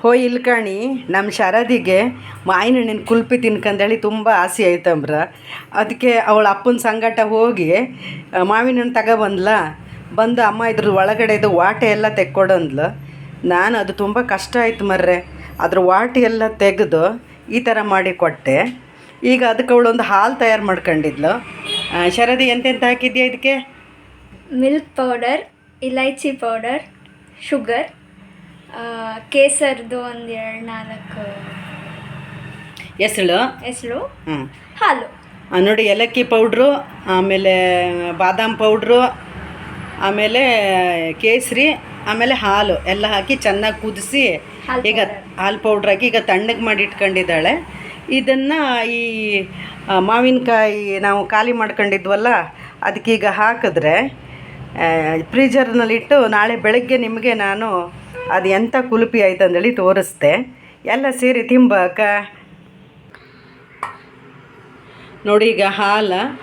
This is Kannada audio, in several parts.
ಹೋ ಇಲ್ಲ ಕಣಿ ನಮ್ಮ ಶರದಿಗೆ ಮಾವಿನ ಹಣ್ಣಿನ ಕುಲ್ಪಿ ತಿನ್ಕಂದೇಳಿ ತುಂಬ ಆಸೆ ಆಯ್ತಂಬ್ರ ಅದಕ್ಕೆ ಅವಳ ಅಪ್ಪನ ಸಂಗಟ ಹೋಗಿ ಮಾವಿನ ಹಣ್ಣು ತಗೊಬಂದ್ಲ. ಬಂದು ಅಮ್ಮ ಇದ್ರ ಒಳಗಡೆದು ವಾಟೆ ಎಲ್ಲ ತೆಕ್ಕೊಡಂದ್ಲು. ನಾನು ಅದು ತುಂಬ ಕಷ್ಟ ಆಯ್ತು ಮರ್ರೆ. ಅದ್ರ ವಾಟೆ ಎಲ್ಲ ತೆಗೆದು ಈ ಥರ ಮಾಡಿ ಕೊಟ್ಟೆ. ಈಗ ಅದಕ್ಕೆ ಅವಳೊಂದು ಹಾಲು ತಯಾರು ಮಾಡ್ಕೊಂಡಿದ್ಲು. ಶರದಿ ಎಂತೆಂತ ಹಾಕಿದ್ಯಾ ಇದಕ್ಕೆ ಮಿಲ್ಕ್ ಪೌಡರ್ ಇಲೈಚಿ ಪೌಡರ್ ಶುಗರ್ ಕೇಸರ್ದು ಒಂದು ಎರಡು ನಾಲ್ಕು. ಹೆಸಳು? ಹೆಸಳು? ಹಾಂ ಹಾಲು. ನೋಡಿ ಏಲಕ್ಕಿ ಪೌಡ್ರು ಆಮೇಲೆ ಬಾದಾಮ್ ಪೌಡ್ರು ಆಮೇಲೆ ಕೇಸರಿ ಆಮೇಲೆ ಹಾಲು ಎಲ್ಲ ಹಾಕಿ ಚೆನ್ನಾಗಿ ಕುದಿಸಿ ಈಗ ಹಾಲು ಪೌಡ್ರ್ ಹಾಕಿ ಈಗ ತಣ್ಣಗೆ ಮಾಡಿ ಇಟ್ಕೊಂಡಿದ್ದಾಳೆ ಇದನ್ನು ಈ ಮಾವಿನಕಾಯಿ ನಾವು ಖಾಲಿ ಮಾಡ್ಕೊಂಡಿದ್ವಲ್ಲ ಅದಕ್ಕೀಗ ಹಾಕಿದ್ರೆ ಫ್ರೀಜರ್ನಲ್ಲಿಟ್ಟು ನಾಳೆ ಬೆಳಗ್ಗೆ ನಿಮಗೆ ನಾನು ಅದು ಎಂಥ ಕುಲುಪಿ ಆಯ್ತು ಅಂದೇಳಿ ತೋರಿಸ್ದೆ ಎಲ್ಲ ಸೇರಿ ತಿಂಬಾಕ? ನೋಡಿ ಈಗ ಹಾಲು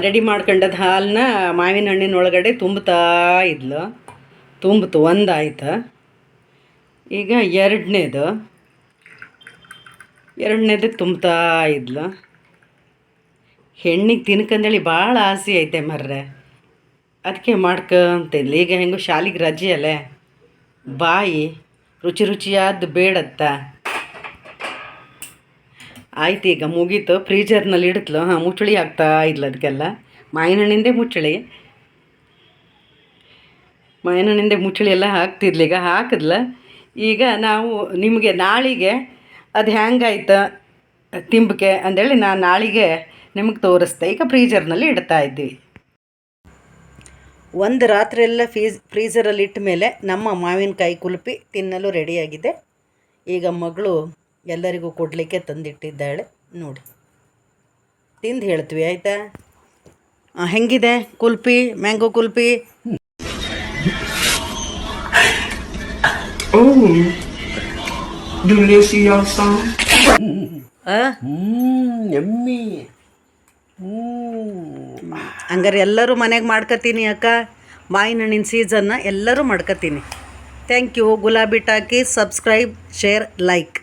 ರೆಡಿ ಮಾಡ್ಕೊಂಡದ ಹಾಲನ್ನ ಮಾವಿನ ಹಣ್ಣಿನ ಒಳಗಡೆ ತುಂಬುತ್ತಾ ಇದ್ಲು. ತುಂಬಿತು ಒಂದಾಯ್ತು. ಈಗ ಎರಡನೇದು. ಎರಡನೇದು ತುಂಬ್ತಾ ಇದ್ಲು. ಹೆಣ್ಣಿಗೆ ತಿನ್ಕಂದೇಳಿ ಭಾಳ ಆಸೆ ಐತೆ ಮರ್ರೆ. ಅದಕ್ಕೆ ಮಾಡ್ಕೊಂತಿದ್ಲು ಈಗ ಹೆಂಗೋ ಶಾಲಿಗೆ ರಜೆ ಅಲ್ಲೇ. ಬಾಯಿ ರುಚಿ ರುಚಿಯಾದ ಬೇಡತ್ತ. ಆಯ್ತು ಈಗ ಮುಗೀತು. ಫ್ರೀಜರ್ನಲ್ಲಿ ಇಡ್ತಲು? ಹಾಂ, ಮುಚ್ಚಳಿ ಆಗ್ತಾ ಇದ್ಲು ಅದಕ್ಕೆಲ್ಲ ಮಾವಿನ ಹಣ್ಣಿಂದೇ ಮುಚ್ಚಳಿ. ಮಾವಿನ ಹಣ್ಣಿಂದೇ ಮುಚ್ಚಳಿ ಎಲ್ಲ ಹಾಕ್ತಿದ್ಲು. ಈಗ ಹಾಕಿದ್ಲ. ಈಗ ನಾವು ನಿಮಗೆ ನಾಳಿಗೆ ಅದು ಹೆಂಗಾಯ್ತು ತಿಂಬಿಕೆ ಅಂದೇಳಿ ನಾನು ನಾಳಿಗೆ ನಿಮಗೆ ತೋರಿಸ್ದೆ ಈಗ ಫ್ರೀಜರ್ನಲ್ಲಿ ಇಡ್ತಾ ಇದ್ವಿ. ಒಂದು ರಾತ್ರಿಯೆಲ್ಲ ಫೀಸ್ ಫ್ರೀಝರಲ್ಲಿ ಇಟ್ಟ ಮೇಲೆ ನಮ್ಮ ಮಾವಿನಕಾಯಿ ಕುಲ್ಪಿ ತಿನ್ನಲು ರೆಡಿಯಾಗಿದೆ ಈಗ ಮಗಳು ಎಲ್ಲರಿಗೂ ಕೊಡಲಿಕ್ಕೆ ತಂದಿಟ್ಟಿದ್ದಾಳೆ. ನೋಡಿ. ತಿಂದು ಹೇಳ್ತೀವಿ ಆಯಿತಾ? ಹೆಂಗಿದೆ? ಕುಲ್ಪಿ ಮ್ಯಾಂಗೋ ಕುಲ್ಪಿ? ಹ್ಞೂ ಎಮ್ಮಿ. ಆ? ಹಂಗಾರೆ ಎಲ್ಲರೂ ಮನೆಗೆ ಮಾಡ್ಕೊತೀನಿ ಅಕ್ಕ. ಮಾವಿನ ಹಣ್ಣಿನ ಸೀಸನ್ನ ಎಲ್ಲರೂ ಮಾಡ್ಕೊತೀನಿ. Thank you Gulabi talkie subscribe share like